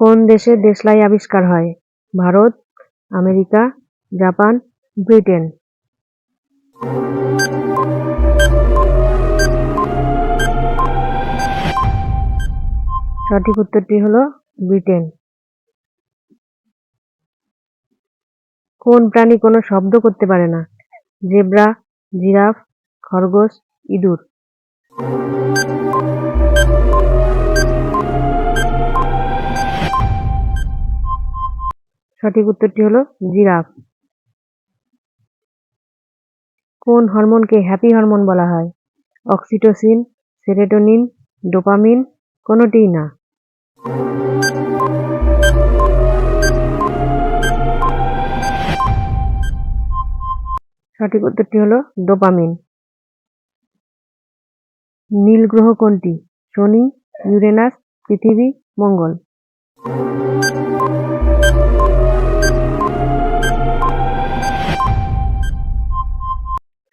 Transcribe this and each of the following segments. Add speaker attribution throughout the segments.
Speaker 1: কোন দেশে দেশলাই আবিষ্কার হয়? Bharat, America, Japan, Britain. সঠিক উত্তরটি হলো ব্রিটেন। কোন প্রাণী কোনো শব্দ করতে পারে না? জেব্রা, জিরাফ, খরগোশ, ইঁদুর। সঠিক উত্তরটি হলো জিরাফ। কোন হরমোনকে হ্যাপি হরমোন বলা হয়? অক্সিটোসিন, সেরেটোনিন, ডোপামিন, কোনোটিই না। সঠিক উত্তরটি হলো ডোপামিন। নীল গ্রহ কোনটি? শনি, ইউরেনাস, পৃথিবী, মঙ্গল।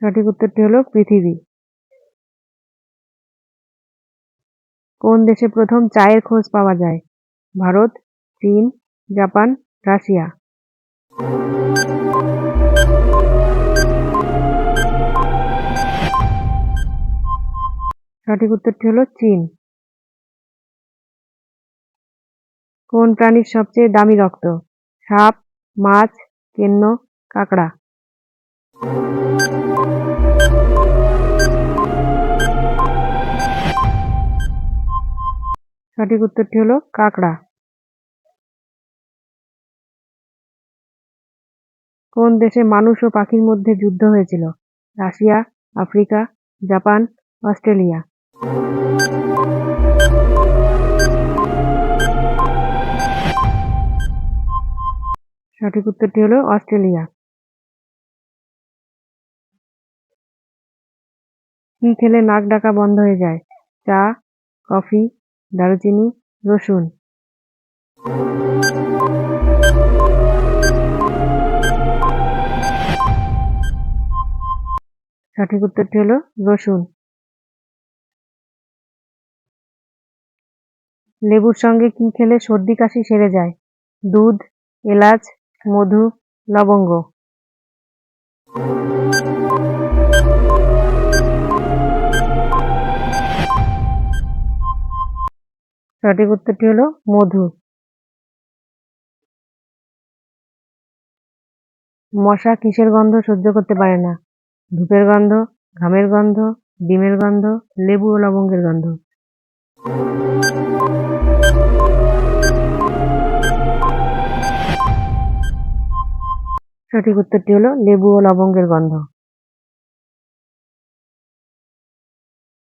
Speaker 1: সঠিক উত্তরটি হলো পৃথিবী। কোন দেশে প্রথম চায়ের খোঁজ পাওয়া যায়? ভারত, চীন, জাপান, রাশিয়া। সঠিক উত্তরটি হলো চীন। কোন প্রাণীর সবচেয়ে দামি রক্ত? সাপ, মাছ, কেন্ন, কাঁকড়া। সঠিক উত্তরটি হলো কাঁকড়া। কোন দেশে মানুষ ও পাখির মধ্যে যুদ্ধ হয়েছিল? Russia, Africa, Japan, Australia. সঠিক উত্তরটি হলো অস্ট্রেলিয়া। কি খেলে নাক ডাকা বন্ধ হয়ে যায়? চা, কফি দারুচিনি, রসুন। সঠিক উত্তরটি হলো রসুন। লেবুর সঙ্গে কি খেলে সর্দি কাশি সেরে যায়? দুধ, এলাচ, মধু, লবঙ্গ। সঠিক উত্তরটি হলো মধু। মশা কিসের গন্ধ সহ্য করতে পারে না? ধূপের গন্ধ, ঘামের গন্ধ, ডিমের গন্ধ, লেবু ও লবঙ্গের গন্ধ। সঠিক উত্তরটি হলো লেবু ও লবঙ্গের গন্ধ।